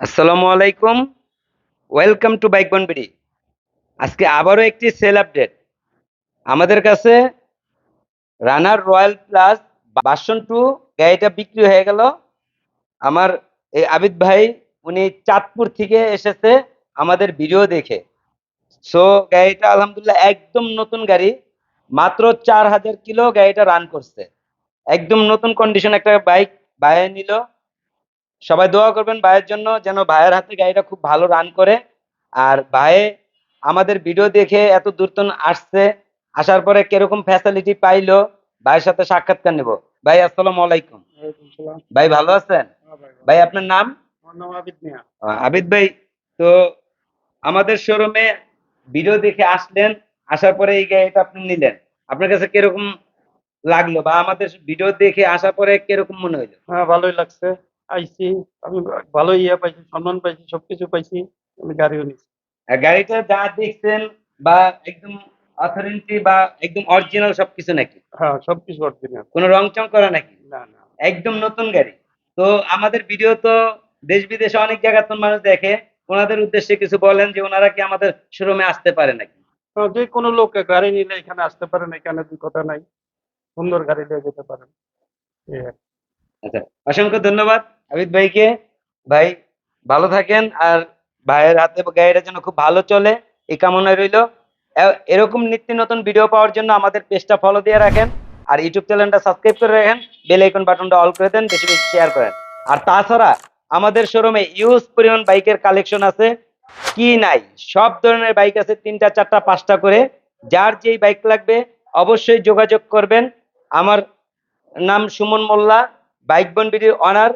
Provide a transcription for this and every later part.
আসসালামু আলাইকুম। Welcome to bike বনবিডি আজকে আবারও একটি সেল আপডেট আমাদের কাছে Runner royal plus version two গাড়িটা বিক্রি হয়ে গেল। আমার এই আবিদ ভাই, উনি চাঁদপুর থেকে এসেছে আমাদের ভিডিও দেখে। সো গাড়িটা আলহামদুলিল্লাহ একদম নতুন গাড়ি। মাত্র চার হাজার কিলো গাড়িটা রান করছে। একদম নতুন কন্ডিশন একটা বাইক বাইরে নিল। সবাই দোয়া করবেন ভাইয়ের জন্য যেন ভাইয়ের হাতে গাড়িটা খুব ভালো রান করে। আর ভাই আমাদের ভিডিও দেখে এত দূরতন আসছে আসার পরে কীরকম ফ্যাসিলিটি পাইলো ভাইয়ের সাথে সাক্ষাৎকার নেব। ভাই আসসালামু আলাইকুম। ভাই ভালো আছেন? হ্যাঁ ভাই, ভাই আপনার নাম? আমার আবিদ মিয়া। আবিদ ভাই তো আমাদের শোরুমে ভিডিও দেখে আসলেন আসার পরে এই গাড়িটা আপনি নিলেন। আপনার কাছে কীরকম লাগল বা আমাদের ভিডিও দেখে আসার পরে কীরকম মনে হইল? হ্যাঁ ভালোই লাগছে। আইছি আমি ভালো ইয়ে পাইছি সম্মান পাইছি সবকিছু পাইছি আমি গাড়িও নিছি। গাড়িটা যা দেখছেন বা একদম অথেন্টিক বা একদম অরিজিনাল সবকিছু নাকি? হ্যাঁ সবকিছু অরিজিনাল কোনো রং চং করা নাকি? না না। একদম নতুন গাড়ি। তো আমাদের ভিডিও তো দেশ বিদেশে অনেক জায়গার তো মানুষ দেখে। ওনাদের উদ্দেশ্যে কিছু বলেন যে ওনারা কি আমাদের শোরুমে আসতে পারে নাকি? হ্যাঁ, যে কোনো লোক গাড়ি নিলে এখানে আসতে পারেন এখানে দুই কথা নাই। সুন্দর গাড়ি নিয়ে যেতে পারেন। আচ্ছা অসংখ্য ধন্যবাদ। আবিদ ভাইকে, ভাই ভালো থাকেন আর ভাইয়ের হাতে গাড়িটা যেন খুব ভালো চলে, এই কামনা রইল। এরকম নিত্য নতুন ভিডিও পাওয়ার জন্য আমাদের পেজটা ফলো দিয়ে রাখেন আর ইউটিউব চ্যানেলটা সাবস্ক্রাইব করে রাখেন বেল আইকন বাটনটা অল করে দেন, বেশি বেশি শেয়ার করেন। আর তাছাড়া আমাদের শোরুমে ইউজ পরিমাণ বাইকের কালেকশন আছে, কি নাই, সব ধরনের বাইক আছে, তিনটা, চারটা, পাঁচটা করে। যার যেই বাইক লাগবে, অবশ্যই যোগাযোগ করবেন। আমার নাম সুমন মোল্লা বাইক বন ভিডিওর অনার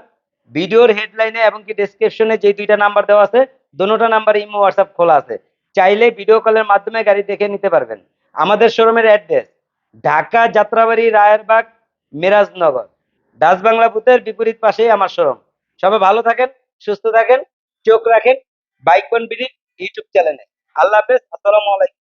ভিডিওর হেডলাইনে এবং কি ডেসক্রিপশনে যে দুইটা নাম্বার দেওয়া আছে দোনোটা নাম্বার ইমো হোয়াটসঅ্যাপ খোলা আছে। চাইলে ভিডিও কলের মাধ্যমে গাড়ি দেখে নিতে পারবেন। আমাদের শোরুমের অ্যাড্রেস ঢাকা যাত্রাবাড়ি, রায়েরবাগ, মিরাজনগর। ডাচ বাংলা বুথের বিপরীত পাশেই আমার শোরুম সবাই ভালো থাকেন, সুস্থ থাকেন, চোখ রাখেন। বাইক বিডি ইউটিউব চ্যানেলে আল্লাহ হাফেজ, আসসালামু আলাইকুম।